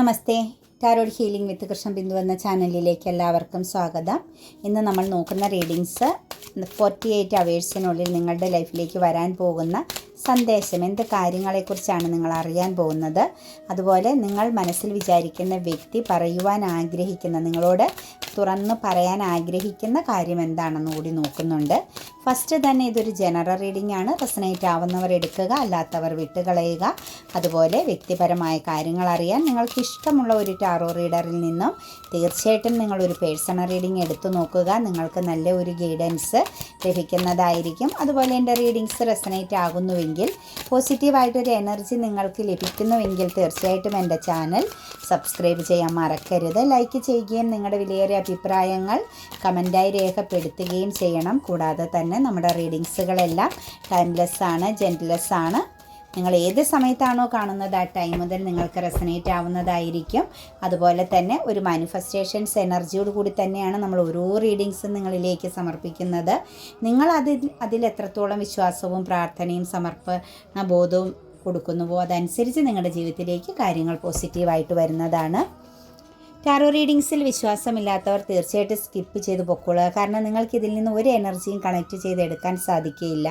Namaste. Tarot healing with Krishna Bindu എന്ന ചാനലിലേക്ക് എല്ലാവർക്കും സ്വാഗതം. ഇന്ന് നമ്മൾ നോക്കുന്ന റീഡിങ്സ് ഫോർട്ടി എയ്റ്റ് അവേഴ്സിനുള്ളിൽ നിങ്ങളുടെ ലൈഫിലേക്ക് വരാൻ പോകുന്ന സന്ദേശം എന്ത് കാര്യങ്ങളെക്കുറിച്ചാണ് നിങ്ങൾ അറിയാൻ പോകുന്നത്? അതുപോലെ നിങ്ങൾ മനസ്സിൽ വിചാരിക്കുന്ന വ്യക്തി പറയുവാൻ ആഗ്രഹിക്കുന്ന നിങ്ങളോട് തുറന്ന് പറയാൻ ആഗ്രഹിക്കുന്ന കാര്യം എന്താണെന്ന് കൂടി നോക്കുന്നുണ്ട്. ഫസ്റ്റ് തന്നെ ഇതൊരു ജനറൽ റീഡിംഗ് ആണ്. റെസനേറ്റ് ആവുന്നവർ എടുക്കുക അല്ലാത്തവർ വിട്ടുകളയുക. അതുപോലെ വ്യക്തിപരമായ കാര്യങ്ങൾ അറിയാൻ നിങ്ങൾക്ക് ഇഷ്ടമുള്ള ഒരു ടാറോ റീഡറിൽ നിന്നും തീർച്ചയായിട്ടും നിങ്ങളൊരു പേഴ്സണൽ റീഡിംഗ് എടുത്തു നോക്കുക. നിങ്ങൾക്ക് നല്ല ഒരു ഗൈഡൻസ് ലഭിക്കുന്നതായിരിക്കും. അതുപോലെ എന്റെ റീഡിങ്സ് റെസനേറ്റ് ആകുന്നുവെങ്കിൽ പോസിറ്റീവായിട്ടൊരു എനർജി നിങ്ങൾക്ക് ലഭിക്കുന്നുവെങ്കിൽ തീർച്ചയായിട്ടും എന്റെ ചാനൽ സബ്സ്ക്രൈബ് ചെയ്യാൻ മറക്കരുത്. ലൈക്ക് ചെയ്യുകയും നിങ്ങളുടെ വിലയേറിയ അഭിപ്രായങ്ങൾ കമന്റായി രേഖപ്പെടുത്തുകയും ചെയ്യണം. കൂടാതെ തന്നെ നമ്മുടെ റീഡിങ്സുകളെല്ലാം ടൈംലെസ് ആണ് ജെന്റ്ലെസ് ആണ് നിങ്ങൾ ഏത് സമയത്താണോ കാണുന്നത് ആ ടൈം മുതൽ നിങ്ങൾക്ക് റെസനേറ്റ് ആവുന്നതായിരിക്കും. അതുപോലെ തന്നെ ഒരു മാനിഫെസ്റ്റേഷൻസ് എനർജിയോട് കൂടി തന്നെയാണ് നമ്മൾ ഓരോ റീഡിങ്സും നിങ്ങളിലേക്ക് സമർപ്പിക്കുന്നത്. നിങ്ങൾ അതിൽ അതിൽ എത്രത്തോളം വിശ്വാസവും പ്രാർത്ഥനയും സമർപ്പണ ബോധവും കൊടുക്കുന്നുവോ അതനുസരിച്ച് നിങ്ങളുടെ ജീവിതത്തിലേക്ക് കാര്യങ്ങൾ പോസിറ്റീവായിട്ട് വരുന്നതാണ്. ടാറോ റീഡിങ്സിൽ വിശ്വാസമില്ലാത്തവർ തീർച്ചയായിട്ടും സ്കിപ്പ് ചെയ്ത് പൊക്കോളുക. കാരണം നിങ്ങൾക്ക് ഇതിൽ നിന്ന് ഒരു എനർജിയും കണക്ട് ചെയ്തെടുക്കാൻ സാധിക്കുകയില്ല.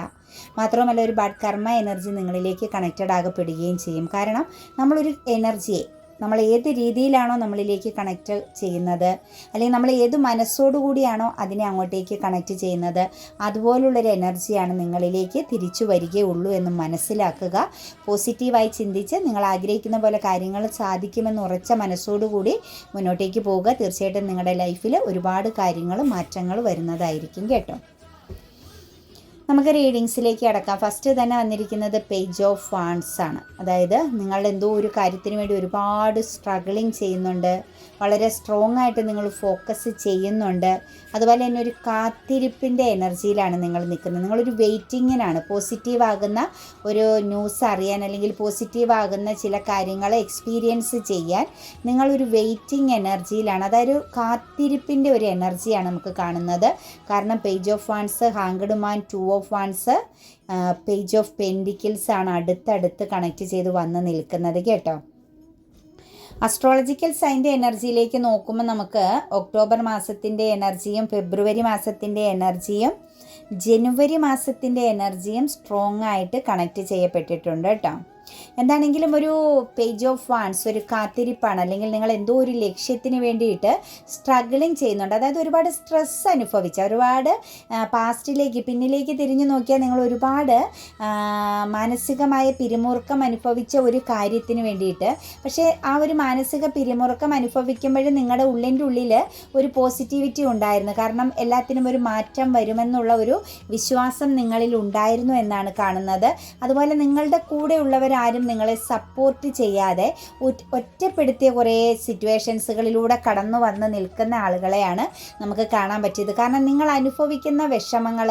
മാത്രമല്ല ഒരു ബാഡ് കർമ്മ എനർജി നിങ്ങളിലേക്ക് കണക്റ്റഡ് ആകപ്പെടുകയും ചെയ്യും. കാരണം നമ്മളൊരു എനർജിയെ നമ്മൾ ഏത് രീതിയിലാണോ നമ്മളിലേക്ക് കണക്റ്റ് ചെയ്യുന്നത്. അല്ലെങ്കിൽ നമ്മൾ ഏത് മനസ്സോടുകൂടിയാണോ അതിനെ അങ്ങോട്ടേക്ക് കണക്റ്റ് ചെയ്യുന്നത്. അതുപോലുള്ളൊരു എനർജിയാണ് നിങ്ങളിലേക്ക് തിരിച്ചു വരികയുള്ളൂ എന്ന് മനസ്സിലാക്കുക. പോസിറ്റീവായി ചിന്തിച്ച് നിങ്ങൾ ആഗ്രഹിക്കുന്ന പോലെ കാര്യങ്ങൾ സാധിക്കുമെന്ന് ഉറച്ച മനസ്സോടുകൂടി മുന്നോട്ടേക്ക് പോവുക. തീർച്ചയായിട്ടും നിങ്ങളുടെ ലൈഫിൽ ഒരുപാട് കാര്യങ്ങൾ മാറ്റങ്ങൾ വരുന്നതായിരിക്കും കേട്ടോ. നമുക്ക് റീഡിങ്സിലേക്ക് അടക്കാം. ഫസ്റ്റ് തന്നെ വന്നിരിക്കുന്നത് പേജ് ഓഫ് വാൺസ് ആണ്. അതായത് നിങ്ങൾ എന്തോ ഒരു കാര്യത്തിന് വേണ്ടി ഒരുപാട് സ്ട്രഗിളിങ് ചെയ്യുന്നുണ്ട്. വളരെ സ്ട്രോങ് ആയിട്ട് നിങ്ങൾ ഫോക്കസ് ചെയ്യുന്നുണ്ട്. അതുപോലെ തന്നെ ഒരു കാത്തിരിപ്പിന്റെ എനർജിയിലാണ് നിങ്ങൾ നിൽക്കുന്നത്. നിങ്ങളൊരു വെയിറ്റിങ്ങിനാണ് പോസിറ്റീവ് ആകുന്ന ഒരു ന്യൂസ് അറിയാൻ അല്ലെങ്കിൽ പോസിറ്റീവ് ആകുന്ന ചില കാര്യങ്ങൾ എക്സ്പീരിയൻസ് ചെയ്യാൻ നിങ്ങളൊരു വെയിറ്റിംഗ് എനർജിയിലാണ് അതായത് കാത്തിരിപ്പിന്റെ ഒരു എനർജിയാണ് നമുക്ക് കാണുന്നത്. കാരണം page of wands hanged man two of wands page of pentacles ആണ് അടുത്തടുത്ത് കണക്ട് ചെയ്ത് വന്ന് നിൽക്കുന്നത് കേട്ടോ. അസ്ട്രോളജിക്കൽ സൈന്റെ എനർജിയിലേക്ക് നോക്കുമ്പോൾ നമുക്ക് ഒക്ടോബർ മാസത്തിന്റെ എനർജിയും ഫെബ്രുവരി മാസത്തിന്റെ എനർജിയും ജനുവരി മാസത്തിന്റെ എനർജിയും സ്ട്രോങ് ആയിട്ട് കണക്റ്റ് ചെയ്യപ്പെട്ടിട്ടുണ്ട് കേട്ടോ എന്താണെങ്കിലും ഒരു പേജ് ഓഫ് വാൺസ് ഒരു കാത്തിരിപ്പാണ്. അല്ലെങ്കിൽ നിങ്ങൾ എന്തോ ഒരു ലക്ഷ്യത്തിന് വേണ്ടിയിട്ട് സ്ട്രഗിളിങ് ചെയ്യുന്നുണ്ട്. അതായത് ഒരുപാട് സ്ട്രെസ് അനുഭവിച്ച ഒരുപാട് പാസ്റ്റിലേക്ക് പിന്നിലേക്ക് തിരിഞ്ഞു നോക്കിയാൽ നിങ്ങൾ ഒരുപാട് മാനസികമായ പിരിമുറുക്കം അനുഭവിച്ച ഒരു കാര്യത്തിന് വേണ്ടിയിട്ട്. പക്ഷേ ആ ഒരു മാനസിക പിരിമുറുക്കം അനുഭവിക്കുമ്പോഴും നിങ്ങളുടെ ഉള്ളിന്റെ ഉള്ളിൽ ഒരു പോസിറ്റിവിറ്റി ഉണ്ടായിരുന്നു. കാരണം എല്ലാത്തിനും ഒരു മാറ്റം വരുമെന്നുള്ള ഒരു വിശ്വാസം നിങ്ങളിൽ ഉണ്ടായിരുന്നു എന്നാണ് കാണുന്നത്. അതുപോലെ നിങ്ങളുടെ കൂടെ ഉള്ളവരാരും നിങ്ങളെ സപ്പോർട്ട് ചെയ്യാതെ ഒറ്റപ്പെടുത്തിയ കുറേ സിറ്റുവേഷൻസുകളിലൂടെ കടന്നു വന്ന് നിൽക്കുന്ന ആളുകളെയാണ് നമുക്ക് കാണാൻ പറ്റിയത്. കാരണം നിങ്ങൾ അനുഭവിക്കുന്ന വിഷമങ്ങൾ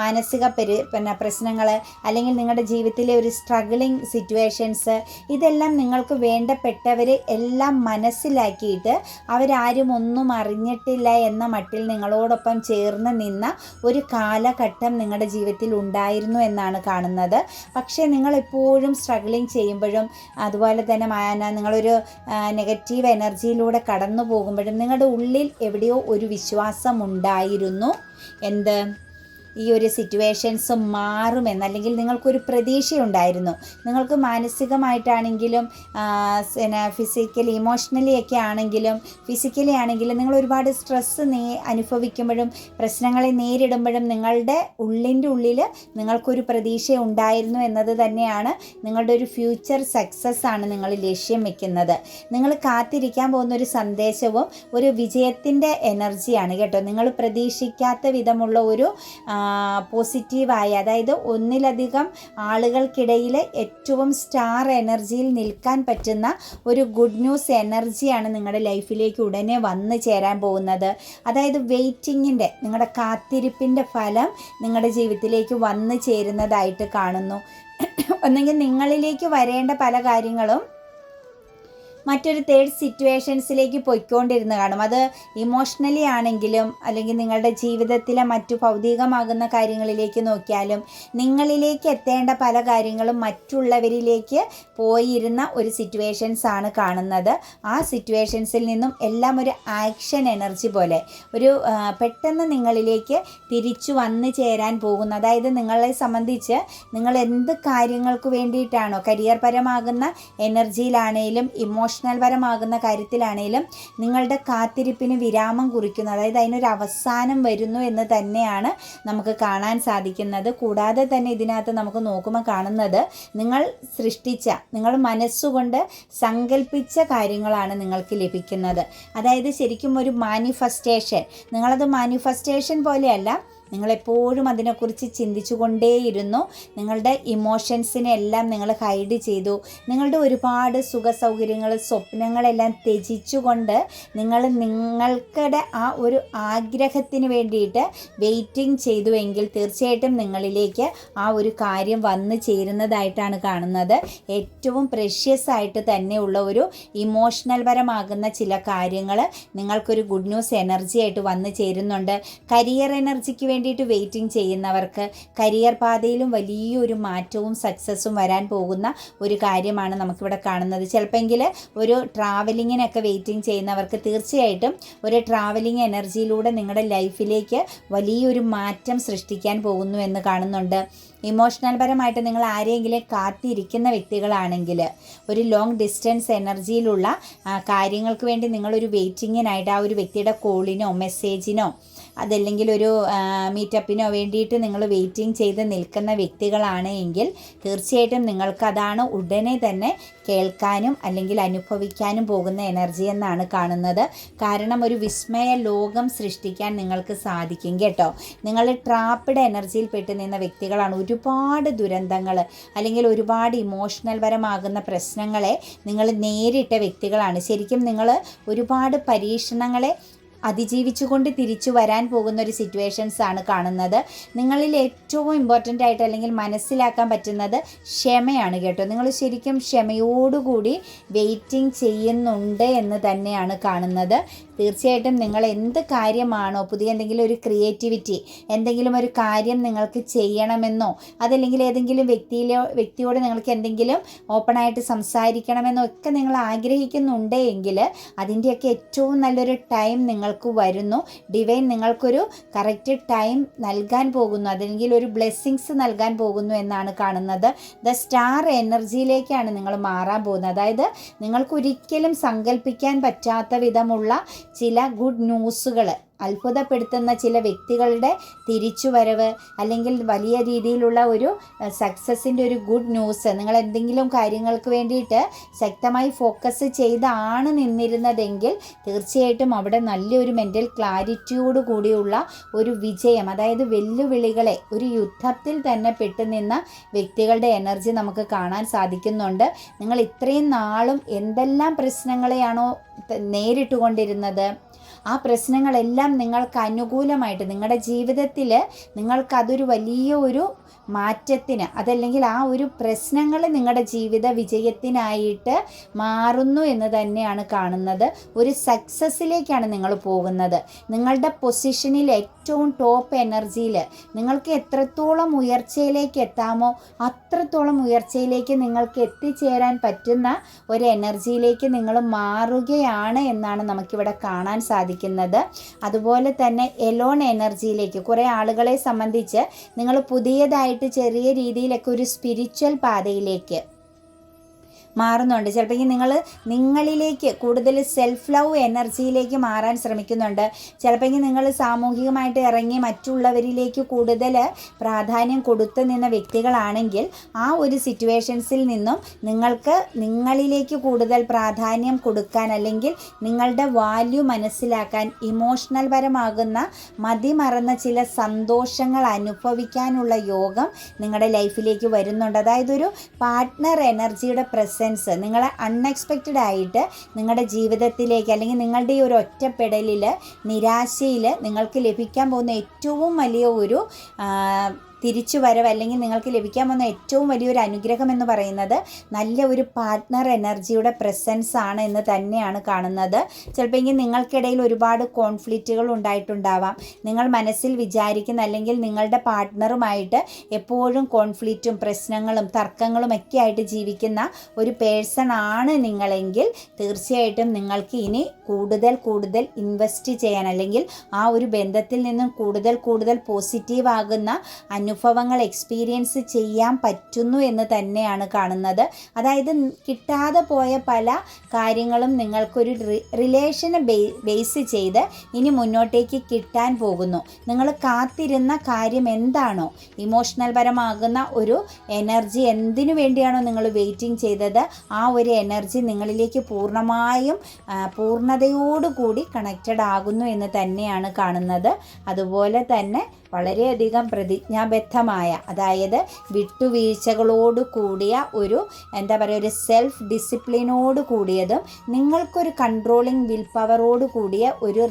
മാനസിക പെരു പിന്നെ പ്രശ്നങ്ങൾ അല്ലെങ്കിൽ നിങ്ങളുടെ ജീവിതത്തിലെ ഒരു സ്ട്രഗിളിങ് സിറ്റുവേഷൻസ് ഇതെല്ലാം നിങ്ങൾക്ക് വേണ്ടപ്പെട്ടവർ എല്ലാം മനസ്സിലാക്കിയിട്ട് അവരാരും ഒന്നും അറിഞ്ഞിട്ടില്ല എന്ന മട്ടിൽ നിങ്ങളോടൊപ്പം ചേർന്ന് നിന്ന ഒരു കാലഘട്ടം നിങ്ങളുടെ ജീവിതത്തിൽ ഉണ്ടായിരുന്നു എന്നാണ് കാണുന്നത്. പക്ഷേ നിങ്ങൾ എപ്പോഴും സ്ട്രഗിളിങ് ചെയ്യുമ്പോഴും അതുപോലെ തന്നെ നിങ്ങളൊരു നെഗറ്റീവ് എനർജിയിലൂടെ കടന്നു പോകുമ്പോഴും നിങ്ങളുടെ ഉള്ളിൽ എവിടെയോ ഒരു വിശ്വാസം ഉണ്ടായിരുന്നു എന്ത്? ഈ ഒരു സിറ്റുവേഷൻസ് മാറുമെന്ന് അല്ലെങ്കിൽ നിങ്ങൾക്കൊരു പ്രതീക്ഷയുണ്ടായിരുന്നു. നിങ്ങൾക്ക് മാനസികമായിട്ടാണെങ്കിലും പിന്നെ ഫിസിക്കലി ഇമോഷണലി ഒക്കെ ആണെങ്കിലും ഫിസിക്കലി ആണെങ്കിലും നിങ്ങൾ ഒരുപാട് സ്ട്രെസ്സ് നേ അനുഭവിക്കുമ്പോഴും പ്രശ്നങ്ങളെ നേരിടുമ്പോഴും നിങ്ങളുടെ ഉള്ളിന്റെ ഉള്ളിൽ നിങ്ങൾക്കൊരു പ്രതീക്ഷ ഉണ്ടായിരുന്നു എന്നത് തന്നെയാണ് നിങ്ങളുടെ ഒരു ഫ്യൂച്ചർ സക്സസ് ആണ് നിങ്ങൾ ലക്ഷ്യം വെക്കുന്നത്. നിങ്ങൾ കാത്തിരിക്കാൻ പോകുന്ന ഒരു സന്ദേശവും ഒരു വിജയത്തിന്റെ എനർജിയാണ് കേട്ടോ. നിങ്ങൾ പ്രതീക്ഷിക്കാത്ത വിധമുള്ള ഒരു പോസിറ്റീവായ അതായത് ഒന്നിലധികം ആളുകൾക്കിടയിൽ ഏറ്റവും സ്റ്റാർ എനർജിയിൽ നിൽക്കാൻ പറ്റുന്ന ഒരു ഗുഡ് ന്യൂസ് എനർജിയാണ് നിങ്ങളുടെ ലൈഫിലേക്ക് ഉടനെ വന്നു ചേരാൻ പോകുന്നത്. അതായത് വെയിറ്റിങ്ങിന്റെ നിങ്ങളുടെ കാത്തിരിപ്പിന്റെ ഫലം നിങ്ങളുടെ ജീവിതത്തിലേക്ക് വന്നു ചേരുന്നതായിട്ട് കാണുന്നു. ഒന്നെങ്കിൽ നിങ്ങളിലേക്ക് വരേണ്ട പല കാര്യങ്ങളും മറ്റൊരു തേർഡ് സിറ്റുവേഷൻസിലേക്ക് പൊയ്ക്കൊണ്ടിരുന്ന് കാണും. അത് ഇമോഷണലി ആണെങ്കിലും അല്ലെങ്കിൽ നിങ്ങളുടെ ജീവിതത്തിലെ മറ്റു ഭൗതികമാകുന്ന കാര്യങ്ങളിലേക്ക് നോക്കിയാലും നിങ്ങളിലേക്ക് എത്തേണ്ട പല കാര്യങ്ങളും മറ്റുള്ളവരിലേക്ക് പോയിരുന്ന ഒരു സിറ്റുവേഷൻസ് ആണ് കാണുന്നത്. ആ സിറ്റുവേഷൻസിൽ നിന്നും എല്ലാം ഒരു ആക്ഷൻ എനർജി പോലെ ഒരു പെട്ടെന്ന് നിങ്ങളിലേക്ക് തിരിച്ചു വന്നു ചേരാൻ പോകുന്നു അതായത് നിങ്ങളെ സംബന്ധിച്ച് നിങ്ങൾ എന്ത് കാര്യങ്ങൾക്ക് വേണ്ടിയിട്ടാണോ കരിയർ പരമാകുന്ന എനർജിയിലാണേലും ഇമോഷണൽ പരമാകുന്ന കാര്യത്തിലാണെങ്കിലും നിങ്ങളുടെ കാത്തിരിപ്പിന് വിരാമം കുറിക്കുന്നു അതായത് അതിനൊരു അവസാനം വരുന്നു എന്ന് തന്നെയാണ് നമുക്ക് കാണാൻ സാധിക്കുന്നത്. കൂടാതെ തന്നെ ഇതിനകത്ത് നമുക്ക് നോക്കുമ്പോൾ കാണുന്നത് നിങ്ങൾ സൃഷ്ടിച്ച നിങ്ങൾ മനസ്സുകൊണ്ട് സങ്കല്പിച്ച കാര്യങ്ങളാണ് നിങ്ങൾക്ക് ലഭിക്കുന്നത്. അതായത് ശരിക്കും ഒരു മാനിഫെസ്റ്റേഷൻ. നിങ്ങളത് മാനിഫെസ്റ്റേഷൻ പോലെയല്ല നിങ്ങളെപ്പോഴും അതിനെക്കുറിച്ച് ചിന്തിച്ചുകൊണ്ടേയിരുന്നു. നിങ്ങളുടെ ഇമോഷൻസിനെ എല്ലാം നിങ്ങൾ ഹൈഡ് ചെയ്തു. നിങ്ങളുടെ ഒരുപാട് സുഖ സൗകര്യങ്ങൾ സ്വപ്നങ്ങളെല്ലാം ത്യജിച്ചുകൊണ്ട് നിങ്ങൾ നിങ്ങൾക്കടെ ആ ഒരു ആഗ്രഹത്തിന് വേണ്ടിയിട്ട് വെയിറ്റിംഗ് ചെയ്തുവെങ്കിൽ തീർച്ചയായിട്ടും നിങ്ങളിലേക്ക് ആ ഒരു കാര്യം വന്നു ചേരുന്നതായിട്ടാണ് കാണുന്നത്. ഏറ്റവും പ്രഷ്യസ് ആയിട്ട് തന്നെയുള്ള ഒരു ഇമോഷണൽ പരമാകുന്ന ചില കാര്യങ്ങൾ നിങ്ങൾക്കൊരു ഗുഡ് ന്യൂസ് എനർജി ആയിട്ട് വന്നു ചേരുന്നുണ്ട്. കരിയർ എനർജിക്ക് വേണ്ടിയിട്ട് വെയിറ്റിംഗ് ചെയ്യുന്നവർക്ക് കരിയർ പാതയിലും വലിയൊരു മാറ്റവും സക്സസ്സും വരാൻ പോകുന്ന ഒരു കാര്യമാണ് നമുക്കിവിടെ കാണുന്നത്. ചിലപ്പോൾ ഒരു ട്രാവലിങ്ങിനൊക്കെ വെയിറ്റിംഗ് ചെയ്യുന്നവർക്ക് തീർച്ചയായിട്ടും ഒരു ട്രാവലിംഗ് എനർജിയിലൂടെ നിങ്ങളുടെ ലൈഫിലേക്ക് വലിയൊരു മാറ്റം സൃഷ്ടിക്കാൻ പോകുന്നു എന്ന് കാണുന്നുണ്ട്. ഇമോഷണൽ പരമായിട്ട് നിങ്ങൾ ആരെങ്കിലും കാത്തിരിക്കുന്ന വ്യക്തികളാണെങ്കിൽ ഒരു ലോങ് ഡിസ്റ്റൻസ് എനർജിയിലുള്ള കാര്യങ്ങൾക്ക് വേണ്ടി നിങ്ങളൊരു വെയിറ്റിങ്ങിനായിട്ട് ആ ഒരു വ്യക്തിയുടെ കോളിനോ മെസ്സേജിനോ അതല്ലെങ്കിൽ ഒരു മീറ്റപ്പിനോ വേണ്ടിയിട്ട് നിങ്ങൾ വെയിറ്റിംഗ് ചെയ്ത് നിൽക്കുന്ന വ്യക്തികളാണ് എങ്കിൽ തീർച്ചയായിട്ടും നിങ്ങൾക്കതാണ് ഉടനെ തന്നെ കേൾക്കാനും അല്ലെങ്കിൽ അനുഭവിക്കാനും പോകുന്ന എനർജി എന്നാണ് കാണുന്നത്. കാരണം ഒരു വിസ്മയ ലോകം സൃഷ്ടിക്കാൻ നിങ്ങൾക്ക് സാധിക്കും കേട്ടോ. നിങ്ങൾ ട്രാപ്പിഡ് എനർജിയിൽ പെട്ട് നിന്ന വ്യക്തികളാണ്. ഒരുപാട് ദുരന്തങ്ങൾ അല്ലെങ്കിൽ ഒരുപാട് ഇമോഷണൽ പരമാകുന്ന പ്രശ്നങ്ങളെ നിങ്ങൾ നേരിട്ട വ്യക്തികളാണ്. ശരിക്കും നിങ്ങൾ ഒരുപാട് പരീക്ഷണങ്ങളെ അതിജീവിച്ചുകൊണ്ട് തിരിച്ചു വരാൻ പോകുന്ന ഒരു സിറ്റുവേഷൻസ് ആണ് കാണുന്നത്. നിങ്ങളിൽ ഏറ്റവും ഇമ്പോർട്ടന്റ് ആയിട്ട് അല്ലെങ്കിൽ മനസ്സിലാക്കാൻ പറ്റുന്നത് ക്ഷമയാണ് കേട്ടോ. നിങ്ങൾ ശരിക്കും ക്ഷമയോടുകൂടി വെയിറ്റിംഗ് ചെയ്യുന്നുണ്ട് എന്ന് തന്നെയാണ് കാണുന്നത്. തീർച്ചയായിട്ടും നിങ്ങൾ എന്ത് കാര്യമാണോ പുതിയ എന്തെങ്കിലും ഒരു ക്രിയേറ്റിവിറ്റി എന്തെങ്കിലും ഒരു കാര്യം നിങ്ങൾക്ക് ചെയ്യണമെന്നോ അതല്ലെങ്കിൽ ഏതെങ്കിലും വ്യക്തിയിലോ വ്യക്തിയോട് നിങ്ങൾക്ക് എന്തെങ്കിലും ഓപ്പണായിട്ട് സംസാരിക്കണമെന്നോ ഒക്കെ നിങ്ങൾ ആഗ്രഹിക്കുന്നുണ്ടെങ്കിൽ അതിന്റെയൊക്കെ ഏറ്റവും നല്ലൊരു ടൈം നിങ്ങൾക്ക് വരുന്നു. ഡിവൈൻ നിങ്ങൾക്കൊരു കറക്റ്റ് ടൈം നൽകാൻ പോകുന്നു. അതല്ലെങ്കിൽ ഒരു ബ്ലെസ്സിങ്സ് നൽകാൻ പോകുന്നു എന്നാണ് കാണുന്നത്. ദ സ്റ്റാർ എനർജിയിലേക്കാണ് നിങ്ങൾ മാറാൻ പോകുന്നത്. അതായത് നിങ്ങൾക്ക് ഒരിക്കലും സങ്കല്പിക്കാൻ പറ്റാത്ത വിധമുള്ള ചില ഗുഡ് ന്യൂസുകൾ അത്ഭുതപ്പെടുത്തുന്ന ചില വ്യക്തികളുടെ തിരിച്ചുവരവ് അല്ലെങ്കിൽ വലിയ രീതിയിലുള്ള ഒരു സക്സസിന്റെ ഒരു ഗുഡ് ന്യൂസ് നിങ്ങൾ എന്തെങ്കിലും കാര്യങ്ങൾക്ക് വേണ്ടിയിട്ട് ശക്തമായി ഫോക്കസ് ചെയ്താണ് നിന്നിരുന്നതെങ്കിൽ തീർച്ചയായിട്ടും അവിടെ നല്ലൊരു മെന്റൽ ക്ലാരിറ്റിയോട് കൂടിയുള്ള ഒരു വിജയം അതായത് വെല്ലുവിളികളെ ഒരു യുദ്ധത്തിൽ തന്നെ പെട്ടുനിന്ന വ്യക്തികളുടെ എനർജി നമുക്ക് കാണാൻ സാധിക്കുന്നുണ്ട്. നിങ്ങൾ ഇത്രയും നാളും എന്തെല്ലാം പ്രശ്നങ്ങളെയാണോ നേരിട്ടുകൊണ്ടിരുന്നത്? ആ പ്രശ്നങ്ങളെല്ലാം നിങ്ങൾക്ക് അനുകൂലമായിട്ട് നിങ്ങളുടെ ജീവിതത്തിൽ നിങ്ങൾക്കതൊരു വലിയ ഒരു മാറ്റത്തിന് അതല്ലെങ്കിൽ ആ ഒരു പ്രശ്നങ്ങൾ നിങ്ങളുടെ ജീവിത വിജയത്തിനായിട്ട് മാറുന്നു എന്ന് തന്നെയാണ് കാണുന്നത്. ഒരു സക്സസ്സിലേക്കാണ് നിങ്ങൾ പോകുന്നത്. നിങ്ങളുടെ പൊസിഷനിൽ ഏറ്റവും ടോപ്പ് എനർജിയിൽ നിങ്ങൾക്ക് എത്രത്തോളം ഉയർച്ചയിലേക്ക് എത്താമോ അത്രത്തോളം ഉയർച്ചയിലേക്ക് നിങ്ങൾക്ക് എത്തിച്ചേരാൻ പറ്റുന്ന ഒരു എനർജിയിലേക്ക് നിങ്ങൾ മാറുകയാണ് എന്നാണ് നമുക്കിവിടെ കാണാൻ സാധിക്കുന്നത്. അതുപോലെ തന്നെ എലോൺ എനർജിയിലേക്ക് കുറേ ആളുകളെ സംബന്ധിച്ച് നിങ്ങൾ പുതിയതായിട്ട് ചെറിയ രീതിയിലൊക്കെ ഒരു സ്പിരിച്വൽ പാതയിലേക്ക് മാറുന്നുണ്ട്. ചിലപ്പോൾ നിങ്ങൾ നിങ്ങളിലേക്ക് കൂടുതൽ സെൽഫ് ലവ് എനർജിയിലേക്ക് മാറാൻ ശ്രമിക്കുന്നുണ്ട്. ചിലപ്പോൾ നിങ്ങൾ സാമൂഹികമായിട്ട് ഇറങ്ങി മറ്റുള്ളവരിലേക്ക് കൂടുതൽ പ്രാധാന്യം കൊടുത്ത് നിന്ന വ്യക്തികളാണെങ്കിൽ ആ ഒരു സിറ്റുവേഷൻസിൽ നിന്നും നിങ്ങൾക്ക് നിങ്ങളിലേക്ക് കൂടുതൽ പ്രാധാന്യം കൊടുക്കാൻ അല്ലെങ്കിൽ നിങ്ങളുടെ വാല്യൂ മനസ്സിലാക്കാൻ ഇമോഷണൽ പരമാകുന്ന മതിമറന്ന ചില സന്തോഷങ്ങൾ അനുഭവിക്കാനുള്ള യോഗം നിങ്ങളുടെ ലൈഫിലേക്ക് വരുന്നുണ്ട്. അതായത് ഒരു പാർട്ട്ണർ എനർജിയുടെ പ്രസൻസ് നിങ്ങളെ അൺഎക്സ്പെക്റ്റഡ് ആയിട്ട് നിങ്ങളുടെ ജീവിതത്തിലേക്ക് അല്ലെങ്കിൽ നിങ്ങളുടെ ഈ ഒരു ഒറ്റപ്പെടലിൽ നിരാശയിൽ നിങ്ങൾക്ക് ലഭിക്കാൻ പോകുന്ന ഏറ്റവും വലിയ ഒരു തിരിച്ചു വരവ് അല്ലെങ്കിൽ നിങ്ങൾക്ക് ലഭിക്കാൻ വന്ന ഏറ്റവും വലിയൊരു അനുഗ്രഹം എന്ന് പറയുന്നത് നല്ല ഒരു പാർട്ട്ണർ എനർജിയുടെ പ്രസൻസ് ആണ് എന്ന് തന്നെയാണ് കാണുന്നത്. ചിലപ്പോൾ നിങ്ങൾക്കിടയിൽ ഒരുപാട് കോൺഫ്ലിക്റ്റുകൾ ഉണ്ടായിട്ടുണ്ടാവാം. നിങ്ങൾ മനസ്സിൽ വിചാരിക്കുന്ന അല്ലെങ്കിൽ നിങ്ങളുടെ പാർട്ട്ണറുമായിട്ട് എപ്പോഴും കോൺഫ്ലിക്റ്റും പ്രശ്നങ്ങളും തർക്കങ്ങളും ഒക്കെ ആയിട്ട് ജീവിക്കുന്ന ഒരു പേഴ്സൺ ആണ് നിങ്ങളെങ്കിൽ തീർച്ചയായിട്ടും നിങ്ങൾക്ക് ഇനി കൂടുതൽ കൂടുതൽ ഇൻവെസ്റ്റ് ചെയ്യാൻ അല്ലെങ്കിൽ ആ ഒരു ബന്ധത്തിൽ നിന്നും കൂടുതൽ കൂടുതൽ പോസിറ്റീവ് ആകുന്ന അനുഭവങ്ങൾ എക്സ്പീരിയൻസ് ചെയ്യാൻ പറ്റുന്നു എന്ന് തന്നെയാണ് കാണുന്നത്. അതായത് കിട്ടാതെ പോയ പല കാര്യങ്ങളും നിങ്ങൾക്കൊരു റിലേഷനെ ബേസ് ചെയ്ത് ഇനി മുന്നോട്ടേക്ക് കിട്ടാൻ പോകുന്നു. നിങ്ങൾ കാത്തിരുന്ന കാര്യം എന്താണോ ഇമോഷണൽ പരമാകുന്ന ഒരു എനർജി എന്തിനു വേണ്ടിയാണോ നിങ്ങൾ വെയിറ്റിംഗ് ചെയ്തത് ആ ഒരു എനർജി നിങ്ങളിലേക്ക് പൂർണമായും പൂർണതയോടുകൂടി കണക്റ്റഡ് ആകുന്നു എന്ന് തന്നെയാണ് കാണുന്നത്. അതുപോലെ തന്നെ വളരെയധികം പ്രതിജ്ഞാബദ്ധമായ അതായത് വിട്ടുവീഴ്ചകളോട് കൂടിയ ഒരു എന്താ പറയുക ഒരു സെൽഫ് ഡിസിപ്ലിനോട് കൂടിയതും നിങ്ങൾക്കൊരു കൺട്രോളിങ് വിൽ പവറോട് കൂടിയ ഒരു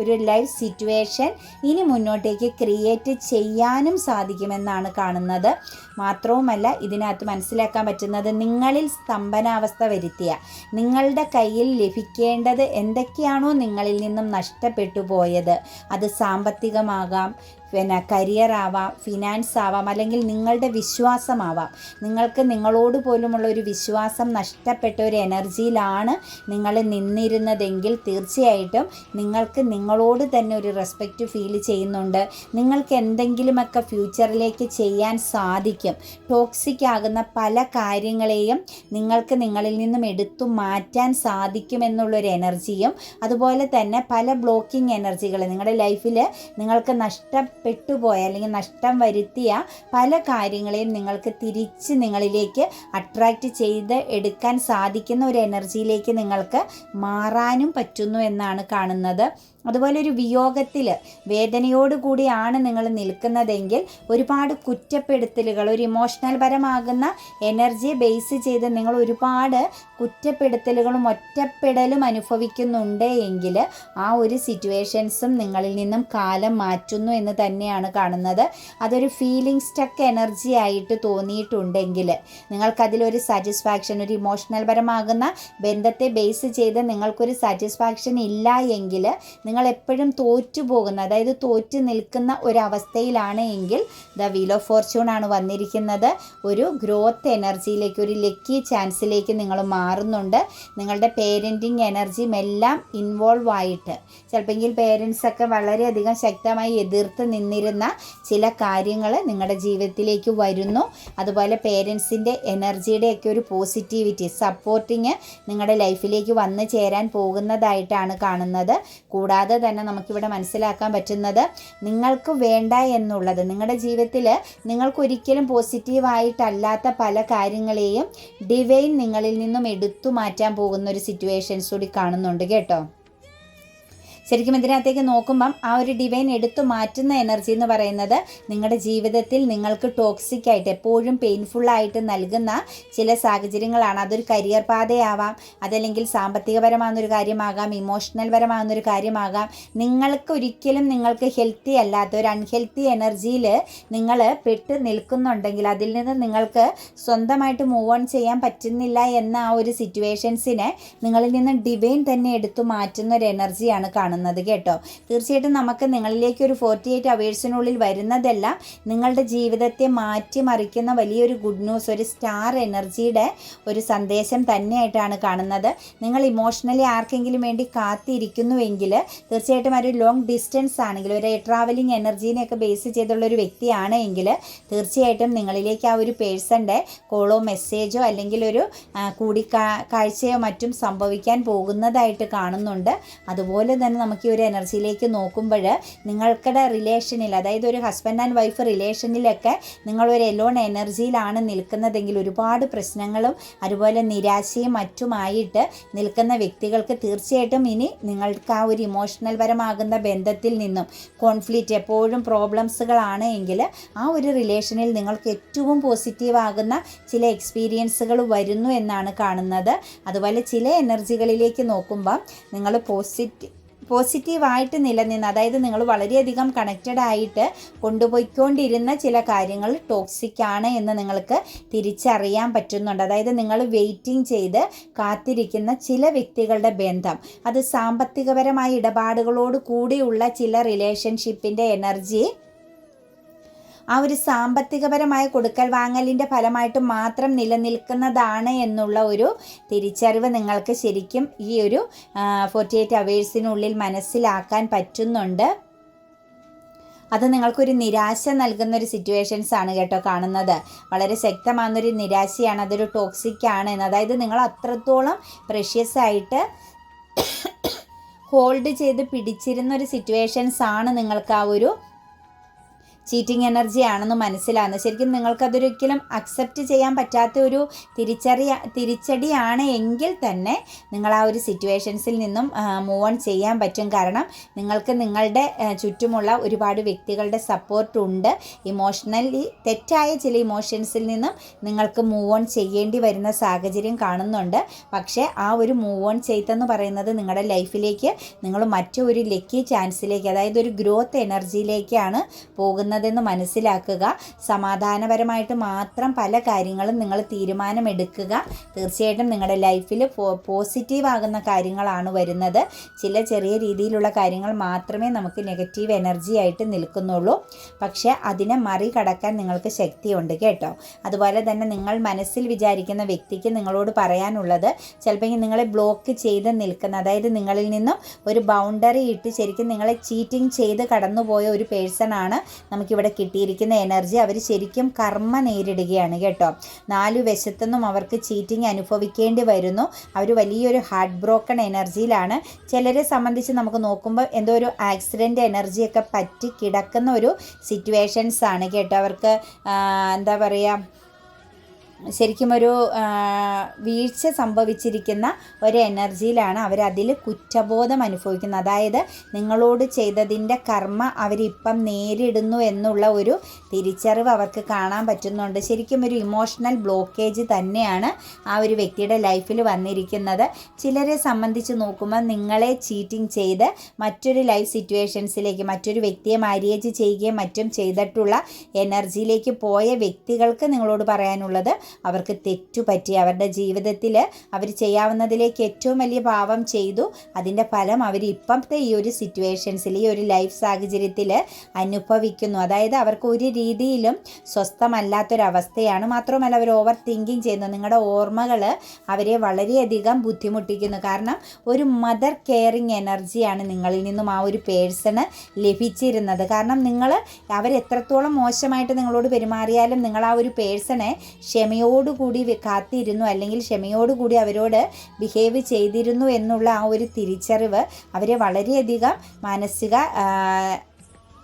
ഒരു ലൈഫ് സിറ്റുവേഷൻ ഇനി മുന്നോട്ടേക്ക് ക്രിയേറ്റ് ചെയ്യാനും സാധിക്കുമെന്നാണ് കാണുന്നത്. മാത്രവുമല്ല ഇതിനകത്ത് മനസ്സിലാക്കാൻ പറ്റുന്നത് നിങ്ങളിൽ സ്തംഭനാവസ്ഥ വരുത്തിയ നിങ്ങളുടെ കയ്യിൽ ലഭിക്കേണ്ടത് എന്തൊക്കെയാണോ നിങ്ങളിൽ നിന്നും നഷ്ടപ്പെട്ടു പോയത്. അത് സാമ്പത്തികമാകാം പിന്നെ കരിയർ ആവാം ഫിനാൻസ് ആവാം അല്ലെങ്കിൽ നിങ്ങളുടെ വിശ്വാസമാവാം. നിങ്ങൾക്ക് നിങ്ങളോട് പോലുമുള്ള ഒരു വിശ്വാസം നഷ്ടപ്പെട്ട ഒരു എനർജിയിലാണ് നിങ്ങൾ നിന്നിരുന്നതെങ്കിൽ തീർച്ചയായിട്ടും നിങ്ങൾക്ക് നിങ്ങളോട് തന്നെ ഒരു റെസ്പെക്റ്റ് ഫീൽ ചെയ്യുന്നുണ്ട്. നിങ്ങൾക്ക് എന്തെങ്കിലുമൊക്കെ ഫ്യൂച്ചറിലേക്ക് ചെയ്യാൻ സാധിക്കും. ടോക്സിക് ആകുന്ന പല കാര്യങ്ങളെയും നിങ്ങൾക്ക് നിങ്ങളിൽ നിന്നും എടുത്തു മാറ്റാൻ സാധിക്കുമെന്നുള്ളൊരു എനർജിയും അതുപോലെ തന്നെ പല ബ്ലോക്കിംഗ് എനർജികൾ നിങ്ങളുടെ ലൈഫിൽ നിങ്ങൾക്ക് നഷ്ടപ്പെട്ടു പോയ അല്ലെങ്കിൽ നഷ്ടം വരുത്തിയ പല കാര്യങ്ങളെയും നിങ്ങൾക്ക് തിരിച്ച് നിങ്ങളിലേക്ക് അട്രാക്റ്റ് ചെയ്ത് എടുക്കാൻ സാധിക്കുന്ന ഒരു എനർജിയിലേക്ക് നിങ്ങൾക്ക് മാറാനും പറ്റുന്നു എന്നാണ് കാണുന്നത്. അതുപോലെ ഒരു വിയോഗത്തിൽ വേദനയോടുകൂടിയാണ് നിങ്ങൾ നിൽക്കുന്നതെങ്കിൽ ഒരുപാട് കുറ്റപ്പെടുത്തലുകൾ ഒരു ഇമോഷണൽ പരമാകുന്ന എനർജിയെ ബേസ് ചെയ്ത് നിങ്ങൾ ഒരുപാട് കുറ്റപ്പെടുത്തലുകളും ഒറ്റപ്പെടലും അനുഭവിക്കുന്നുണ്ട് എങ്കിൽ ആ ഒരു സിറ്റുവേഷൻസും നിങ്ങളിൽ നിന്നും കാലം മാറ്റുന്നു എന്ന് തന്നെയാണ് കാണുന്നത്. അതൊരു ഫീലിംഗ് സ്റ്റക്ക് എനർജി ആയിട്ട് തോന്നിയിട്ടുണ്ടെങ്കിൽ നിങ്ങൾക്കതിലൊരു സാറ്റിസ്ഫാക്ഷൻ ഒരു ഇമോഷണൽ പരമാകുന്ന ബന്ധത്തെ ബേസ് ചെയ്ത് നിങ്ങൾക്കൊരു സാറ്റിസ്ഫാക്ഷൻ ഇല്ല എങ്കിൽ നിങ്ങൾ എപ്പോഴും തോറ്റു പോകുന്ന അതായത് തോറ്റു നിൽക്കുന്ന ഒരവസ്ഥയിലാണ് എങ്കിൽ ദ വീൽ ഓഫ് ഫോർച്യൂൺ ആണ് വന്നിരിക്കുന്നത്. ഒരു ഗ്രോത്ത് എനർജിയിലേക്ക് ഒരു ലക്കി ചാൻസിലേക്ക് നിങ്ങൾ മാറുന്നുണ്ട്. നിങ്ങളുടെ പേരന്റിങ് എനർജിയും എല്ലാം ഇൻവോൾവ് ആയിട്ട് ചിലപ്പോൾ പേരൻസൊക്കെ വളരെയധികം ശക്തമായി എതിർത്ത് നിന്നിരുന്ന ചില കാര്യങ്ങൾ നിങ്ങളുടെ ജീവിതത്തിലേക്ക് വരുന്നു. അതുപോലെ പേരൻസിന്റെ എനർജിയുടെയൊക്കെ ഒരു പോസിറ്റിവിറ്റി സപ്പോർട്ടിങ് നിങ്ങളുടെ ലൈഫിലേക്ക് വന്നു ചേരാൻ പോകുന്നതായിട്ടാണ് കാണുന്നത്. കൂടാതെ തന്നെ നമുക്കിവിടെ മനസ്സിലാക്കാൻ പറ്റുന്നത് നിങ്ങൾക്ക് വേണ്ട എന്നുള്ളത് നിങ്ങളുടെ ജീവിതത്തിൽ നിങ്ങൾക്കൊരിക്കലും പോസിറ്റീവായിട്ടല്ലാത്ത പല കാര്യങ്ങളെയും ഡിവൈൻ നിങ്ങളിൽ നിന്നും എടുത്തു മാറ്റാൻ പോകുന്ന ഒരു സിറ്റുവേഷൻസ് കൂടി കാണുന്നുണ്ട് കേട്ടോ. ശരിക്കും ഇതിനകത്തേക്ക് നോക്കുമ്പം ആ ഒരു ഡിവൈൻ എടുത്തു മാറ്റുന്ന എനർജി എന്ന് പറയുന്നത് നിങ്ങളുടെ ജീവിതത്തിൽ നിങ്ങൾക്ക് ടോക്സിക് ആയിട്ട് എപ്പോഴും പെയിൻഫുൾ ആയിട്ട് നൽകുന്ന ചില സാഹചര്യങ്ങളാണ്. അതൊരു കരിയർ പാതയാവാം അതല്ലെങ്കിൽ സാമ്പത്തികപരമാകുന്നൊരു കാര്യമാകാം ഇമോഷണൽ പരമാകുന്നൊരു കാര്യമാകാം. നിങ്ങൾക്ക് ഒരിക്കലും നിങ്ങൾക്ക് ഹെൽത്തി അല്ലാത്ത ഒരു അൺഹെൽത്തി എനർജിയിൽ നിങ്ങൾ പെട്ട് നിൽക്കുന്നുണ്ടെങ്കിൽ അതിൽ നിന്ന് നിങ്ങൾക്ക് സ്വന്തമായിട്ട് മൂവ് ഓൺ ചെയ്യാൻ പറ്റുന്നില്ല എന്ന ആ ഒരു സിറ്റുവേഷൻസിനെ നിങ്ങളിൽ നിന്ന് ഡിവൈൻ തന്നെ എടുത്തു മാറ്റുന്ന ഒരു എനർജിയാണ് കാണുന്നത്. കാണുന്നത് കേട്ടോ. തീർച്ചയായിട്ടും നമുക്ക് നിങ്ങളിലേക്ക് ഒരു ഫോർട്ടി എയ്റ്റ് അവേഴ്സിനുള്ളിൽ വരുന്നതെല്ലാം നിങ്ങളുടെ ജീവിതത്തെ മാറ്റിമറിക്കുന്ന വലിയൊരു ഗുഡ് ന്യൂസ് ഒരു സ്റ്റാർ എനർജിയുടെ ഒരു സന്ദേശം തന്നെയായിട്ടാണ് കാണുന്നത്. നിങ്ങൾ ഇമോഷണലി ആർക്കെങ്കിലും വേണ്ടി കാത്തിരിക്കുന്നുവെങ്കിൽ തീർച്ചയായിട്ടും ഒരു ലോങ് ഡിസ്റ്റൻസ് ആണെങ്കിൽ ഒരു ട്രാവലിംഗ് എനർജീനെയൊക്കെ ബേസ് ചെയ്തുള്ള ഒരു വ്യക്തിയാണ് എങ്കിൽ തീർച്ചയായിട്ടും നിങ്ങളിലേക്ക് ആ ഒരു പേഴ്സന്റെ കോളോ മെസ്സേജോ അല്ലെങ്കിൽ ഒരു കൂടിക്കാഴ്ചയോ മറ്റും സംഭവിക്കാൻ പോകുന്നതായിട്ട് കാണുന്നുണ്ട്. അതുപോലെ തന്നെ നമുക്ക് ഈ ഒരു എനർജിയിലേക്ക് നോക്കുമ്പോൾ നിങ്ങൾക്കുടെ റിലേഷനിൽ അതായത് ഒരു ഹസ്ബൻഡ് ആൻഡ് വൈഫ് റിലേഷനിലൊക്കെ നിങ്ങളൊരു എലോൺ എനർജിയിലാണ് നിൽക്കുന്നതെങ്കിൽ ഒരുപാട് പ്രശ്നങ്ങളും അതുപോലെ നിരാശയും മറ്റുമായിട്ട് നിൽക്കുന്ന വ്യക്തികൾക്ക് തീർച്ചയായിട്ടും ഇനി നിങ്ങൾക്ക് ആ ഒരു ഇമോഷണൽ പരമാകുന്ന ബന്ധത്തിൽ നിന്നും കോൺഫ്ലിക്റ്റ് എപ്പോഴും പ്രോബ്ലംസുകളാണ് എങ്കിൽ ആ ഒരു റിലേഷനിൽ നിങ്ങൾക്ക് ഏറ്റവും പോസിറ്റീവ് ആകുന്ന ചില എക്സ്പീരിയൻസുകൾ വരുന്നു എന്നാണ് കാണുന്നത്. അതുപോലെ ചില എനർജികളിലേക്ക് നോക്കുമ്പോൾ നിങ്ങൾ പോസിറ്റീവ് പോസിറ്റീവായിട്ട് നിലനിന്ന് അതായത് നിങ്ങൾ വളരെയധികം കണക്റ്റഡ് ആയിട്ട് കൊണ്ടുപോയിക്കൊണ്ടിരുന്ന ചില കാര്യങ്ങൾ ടോക്സിക് ആണ് എന്ന് നിങ്ങൾക്ക് തിരിച്ചറിയാൻ പറ്റുന്നുണ്ട്. അതായത് നിങ്ങൾ വെയിറ്റിംഗ് ചെയ്ത് കാത്തിരിക്കുന്ന ചില വ്യക്തികളുടെ ബന്ധം. അത് സാമ്പത്തികപരമായ ഇടപാടുകളോട് കൂടിയുള്ള ചില റിലേഷൻഷിപ്പിന്റെ എനർജി ആ ഒരു സാമ്പത്തികപരമായ കൊടുക്കൽ വാങ്ങലിന്റെ ഫലമായിട്ട് മാത്രം നിലനിൽക്കുന്നതാണ് എന്നുള്ള ഒരു തിരിച്ചറിവ് നിങ്ങൾക്ക് ശരിക്കും ഈ ഒരു ഫോർട്ടി എയ്റ്റ് അവേഴ്സിനുള്ളിൽ മനസ്സിലാക്കാൻ പറ്റുന്നുണ്ട്. അത് നിങ്ങൾക്കൊരു നിരാശ നൽകുന്ന ഒരു സിറ്റുവേഷൻസ് ആണ് കേട്ടോ കാണുന്നത്. വളരെ ശക്തമാകുന്നൊരു നിരാശയാണ് അതൊരു ടോക്സിക് ആണ് എന്ന്. അതായത് നിങ്ങൾ അത്രത്തോളം പ്രഷ്യസ് ആയിട്ട് ഹോൾഡ് ചെയ്ത് പിടിച്ചിരുന്ന ഒരു സിറ്റുവേഷൻസ് ആണ് നിങ്ങൾക്ക് ആ ഒരു ചീറ്റിംഗ് എനർജി ആണെന്ന് മനസ്സിലാകുന്നത് ശരിക്കും നിങ്ങൾക്കതൊരിക്കലും അക്സെപ്റ്റ് ചെയ്യാൻ പറ്റാത്ത ഒരു തിരിച്ചറിയ തിരിച്ചടിയാണ് എങ്കിൽ തന്നെ നിങ്ങൾ ആ ഒരു സിറ്റുവേഷൻസിൽ നിന്നും മൂവ് ഓൺ ചെയ്യാൻ പറ്റും. കാരണം നിങ്ങൾക്ക് നിങ്ങളുടെ ചുറ്റുമുള്ള ഒരുപാട് വ്യക്തികളുടെ സപ്പോർട്ട് ഉണ്ട്. ഇമോഷണലി തെറ്റായ ചില ഇമോഷൻസിൽ നിന്നും നിങ്ങൾക്ക് മൂവ് ഓൺ ചെയ്യേണ്ടി വരുന്ന സാഹചര്യം കാണുന്നുണ്ട്. പക്ഷേ ആ ഒരു മൂവ് ഓൺ ചെയ്തെന്ന് പറയുന്നത് നിങ്ങളുടെ ലൈഫിലേക്ക് നിങ്ങൾ മറ്റൊരു ലക്കി ചാൻസിലേക്ക് അതായത് ഒരു ഗ്രോത്ത് എനർജിയിലേക്കാണ് പോകുന്നത്. ചെയ്യുന്നതെന്ന് മനസ്സിലാക്കുക. സമാധാനപരമായിട്ട് മാത്രം പല കാര്യങ്ങളും നിങ്ങൾ തീരുമാനമെടുക്കുക. തീർച്ചയായിട്ടും നിങ്ങളുടെ ലൈഫിൽ പോസിറ്റീവ് ആകുന്ന കാര്യങ്ങളാണ് വരുന്നത്. ചില ചെറിയ രീതിയിലുള്ള കാര്യങ്ങൾ മാത്രമേ നമുക്ക് നെഗറ്റീവ് എനർജി ആയിട്ട് നിൽക്കുന്നുള്ളൂ. പക്ഷേ അതിനെ മറികടക്കാൻ നിങ്ങൾക്ക് ശക്തിയുണ്ട് കേട്ടോ. അതുപോലെ തന്നെ നിങ്ങൾ മനസ്സിൽ വിചാരിക്കുന്ന വ്യക്തിക്ക് നിങ്ങളോട് പറയാനുള്ളത് ചിലപ്പോൾ നിങ്ങളെ ബ്ലോക്ക് ചെയ്ത് നിൽക്കുന്ന അതായത് നിങ്ങളിൽ നിന്നും ഒരു ബൗണ്ടറി ഇട്ട് ശരിക്കും നിങ്ങളെ ചീറ്റിംഗ് ചെയ്ത് കടന്നുപോയ ഒരു പേഴ്സൺ ആണ് നമുക്ക് നമുക്കിവിടെ കിട്ടിയിരിക്കുന്ന എനർജി അവർ ശരിക്കും കർമ്മ നേരിടുകയാണ് കേട്ടോ. നാലു വശത്തുനിന്നും അവർക്ക് ചീറ്റിംഗ് അനുഭവിക്കേണ്ടി വരുന്നു. അവർ വലിയൊരു ഹാർട്ട് ബ്രോക്കൺ എനർജിയിലാണ് ചിലരെ സംബന്ധിച്ച് നമുക്ക് നോക്കുമ്പോൾ എന്തോ ഒരു ആക്സിഡന്റ് എനർജിയൊക്കെ പറ്റി കിടക്കുന്ന ഒരു സിറ്റുവേഷൻസ് ആണ് കേട്ടോ. അവർക്ക് എന്താ പറയുക ശരിക്കും ഒരു വീഴ്ച സംഭവിച്ചിരിക്കുന്ന ഒരു എനർജിയിലാണ് അവരതിൽ കുറ്റബോധം അനുഭവിക്കുന്നത്. അതായത് നിങ്ങളോട് ചെയ്തതിന്റെ കർമ്മ അവരിപ്പം നേരിടുന്നു എന്നുള്ള ഒരു തിരിച്ചറിവ് അവർക്ക് കാണാൻ പറ്റുന്നുണ്ട്. ശരിക്കും ഒരു ഇമോഷണൽ ബ്ലോക്കേജ് തന്നെയാണ് ആ ഒരു വ്യക്തിയുടെ ലൈഫിൽ വന്നിരിക്കുന്നത്. ചിലരെ സംബന്ധിച്ച് നോക്കുമ്പോൾ നിങ്ങളെ ചീറ്റിംഗ് ചെയ്ത് മറ്റൊരു ലൈഫ് സിറ്റുവേഷൻസിലേക്ക് മറ്റൊരു വ്യക്തിയെ മാര്യേജ് ചെയ്യുകയും മറ്റും ചെയ്തിട്ടുള്ള എനർജിയിലേക്ക് പോയ വ്യക്തികൾക്ക് നിങ്ങളോട് പറയാനുള്ളത് അവർക്ക് തെറ്റുപറ്റി അവരുടെ ജീവിതത്തിൽ അവർ ചെയ്യാവുന്നതിലേക്ക് ഏറ്റവും വലിയ പാവം ചെയ്തു. അതിന്റെ ഫലം അവർ ഇപ്പോഴത്തെ ഈ ഒരു സിറ്റുവേഷൻസിൽ ഈ ഒരു ലൈഫ് സാഹചര്യത്തിൽ അനുഭവിക്കുന്നു. അതായത് അവർക്ക് ഒരു രീതിയിലും സ്വസ്ഥമല്ലാത്തൊരവസ്ഥയാണ്. മാത്രമല്ല അവർ ഓവർ തിങ്കിങ് ചെയ്യുന്നു. നിങ്ങളുടെ ഓർമ്മകൾ അവരെ വളരെയധികം ബുദ്ധിമുട്ടിക്കുന്നു. കാരണം ഒരു മദർ കെയറിങ് എനർജിയാണ് നിങ്ങളിൽ നിന്നും ആ ഒരു പേഴ്സണ് ലഭിച്ചിരുന്നത്. കാരണം നിങ്ങൾ അവരെത്രത്തോളം മോശമായിട്ട് നിങ്ങളോട് പെരുമാറിയാലും നിങ്ങൾ ആ ഒരു പേഴ്സണെ ക്ഷമ ക്ഷമയോടുകൂടി കാത്തിരുന്നു അല്ലെങ്കിൽ ക്ഷമയോടുകൂടി അവരോട് ബിഹേവ് ചെയ്തിരുന്നു എന്നുള്ള ആ ഒരു തിരിച്ചറിവ് അവരെ വളരെയധികം മാനസിക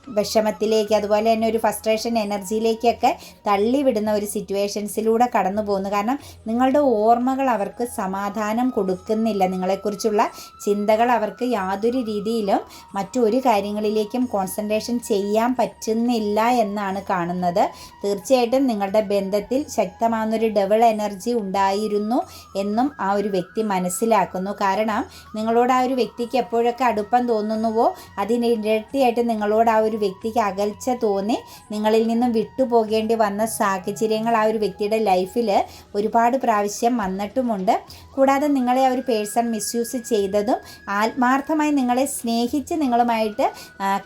വിഷമത്തിലേക്ക് അതുപോലെ തന്നെ ഒരു ഫസ്ട്രേഷൻ എനർജിയിലേക്കൊക്കെ തള്ളിവിടുന്ന ഒരു സിറ്റുവേഷൻസിലൂടെ കടന്നു പോകുന്നു. കാരണം നിങ്ങളുടെ ഓർമ്മകൾ അവർക്ക് സമാധാനം കൊടുക്കുന്നില്ല. നിങ്ങളെക്കുറിച്ചുള്ള ചിന്തകൾ അവർക്ക് യാതൊരു രീതിയിലും മറ്റൊരു കാര്യങ്ങളിലേക്കും കോൺസെൻട്രേഷൻ ചെയ്യാൻ പറ്റുന്നില്ല എന്നാണ് കാണുന്നത്. തീർച്ചയായിട്ടും നിങ്ങളുടെ ബന്ധത്തിൽ ശക്തമാകുന്നൊരു ഡബിൾ എനർജി ഉണ്ടായിരുന്നു എന്നും ആ ഒരു വ്യക്തി മനസ്സിലാക്കുന്നു. കാരണം നിങ്ങളോട് ആ ഒരു വ്യക്തിക്ക് എപ്പോഴൊക്കെ അടുപ്പം തോന്നുന്നുവോ അതിനിരട്ടിയായിട്ട് നിങ്ങളോട് ആ ഒരു ഒരു വ്യക്തിക്ക് അകൽച്ച തോന്നി നിങ്ങളിൽ നിന്നും വിട്ടുപോകേണ്ടി വന്ന സാഹചര്യങ്ങൾ ആ ഒരു വ്യക്തിയുടെ ലൈഫിൽ ഒരുപാട് പ്രാവശ്യം വന്നിട്ടുമുണ്ട്. കൂടാതെ നിങ്ങളെ ആ ഒരു പേഴ്സൺ മിസ്യൂസ് ചെയ്തതും ആത്മാർത്ഥമായി നിങ്ങളെ സ്നേഹിച്ച് നിങ്ങളുമായിട്ട്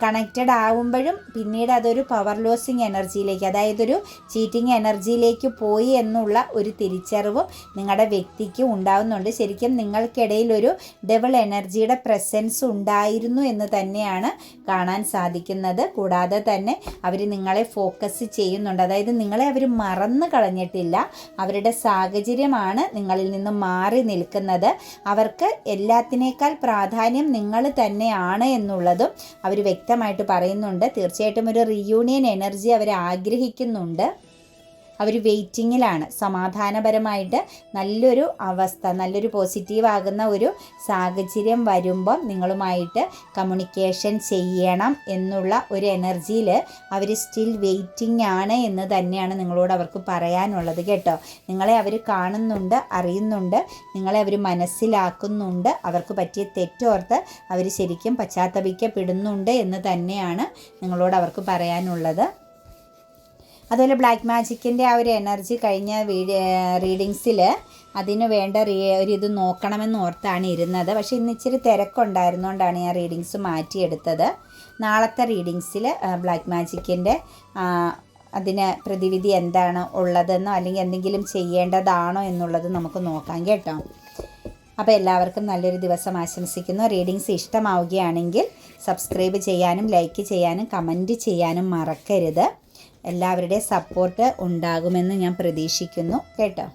കണക്റ്റഡ് ആവുമ്പോഴും പിന്നീട് അതൊരു പവർ ലോസിങ് എനർജിയിലേക്ക് അതായത് ഒരു ചീറ്റിംഗ് എനർജിയിലേക്ക് പോയി എന്നുള്ള ഒരു തിരിച്ചറിവും നിങ്ങളുടെ വ്യക്തിക്ക് ഉണ്ടാവുന്നുണ്ട്. ശരിക്കും നിങ്ങൾക്കിടയിൽ ഒരു ഡബിൾ എനർജിയുടെ പ്രസൻസ് ഉണ്ടായിരുന്നു എന്ന് തന്നെയാണ് കാണാൻ സാധിക്കുന്നത്. ചെയ്യുന്നത് കൂടാതെ തന്നെ അവർ നിങ്ങളെ ഫോക്കസ് ചെയ്യുന്നുണ്ട്. അതായത് നിങ്ങളെ അവർ മറന്നു കളഞ്ഞിട്ടില്ല. അവരുടെ സാഹചര്യമാണ് നിങ്ങളിൽ നിന്ന് മാറി നിൽക്കുന്നത്. അവർക്ക് എല്ലാത്തിനേക്കാൾ പ്രാധാന്യം നിങ്ങൾ തന്നെയാണ് എന്നുള്ളതും അവർ വ്യക്തമായിട്ട് പറയുന്നുണ്ട്. തീർച്ചയായിട്ടും ഒരു റീയൂണിയൻ എനർജി അവർ ആഗ്രഹിക്കുന്നുണ്ട്. അവർ വെയിറ്റിങ്ങിലാണ്. സമാധാനപരമായിട്ട് നല്ലൊരു അവസ്ഥ നല്ലൊരു പോസിറ്റീവ് ആകുന്ന ഒരു സാഹചര്യം വരുമ്പം നിങ്ങളുമായിട്ട് കമ്മ്യൂണിക്കേഷൻ ചെയ്യണം എന്നുള്ള ഒരു എനർജിയിൽ അവർ സ്റ്റിൽ വെയിറ്റിംഗ് ആണ് എന്ന് തന്നെയാണ് നിങ്ങളോട് അവർക്ക് പറയാനുള്ളത് കേട്ടോ. നിങ്ങളെ അവർ കാണുന്നുണ്ട് അറിയുന്നുണ്ട് നിങ്ങളെ അവർ മനസ്സിലാക്കുന്നുണ്ട് അവർക്ക് പറ്റിയ തെറ്റോർത്ത് അവർ ശരിക്കും പശ്ചാത്തപിക്കപ്പെടുന്നുണ്ട് എന്ന് തന്നെയാണ് നിങ്ങളോട് അവർക്ക് പറയാനുള്ളത്. അതുപോലെ ബ്ലാക്ക് മാജിക്കിന്റെ ആ ഒരു എനർജി കഴിഞ്ഞ റീഡിങ്സിൽ അതിന് വേണ്ട റീ ഒരു ഇത് നോക്കണമെന്ന് ഓർത്താണ് ഇരുന്നത്. പക്ഷേ ഇന്ന് ഇച്ചിരി തിരക്കുണ്ടായിരുന്നുകൊണ്ടാണ് ഞാൻ റീഡിങ്സ് മാറ്റിയെടുത്തത്. നാളത്തെ റീഡിങ്സിൽ ബ്ലാക്ക് മാജിക്കിന്റെ അതിന് പ്രതിവിധി എന്താണ് ഉള്ളതെന്നോ അല്ലെങ്കിൽ എന്തെങ്കിലും ചെയ്യേണ്ടതാണോ എന്നുള്ളത് നമുക്ക് നോക്കാം കേട്ടോ. അപ്പോൾ എല്ലാവർക്കും നല്ലൊരു ദിവസം ആശംസിക്കുന്നു. റീഡിങ്സ് ഇഷ്ടമാവുകയാണെങ്കിൽ സബ്സ്ക്രൈബ് ചെയ്യാനും ലൈക്ക് ചെയ്യാനും കമന്റ് ചെയ്യാനും മറക്കരുത്. എല്ലാവരുടെയും സപ്പോർട്ട് ഉണ്ടാകുമെന്ന് ഞാൻ പ്രതീക്ഷിക്കുന്നു. കേട്ടോ?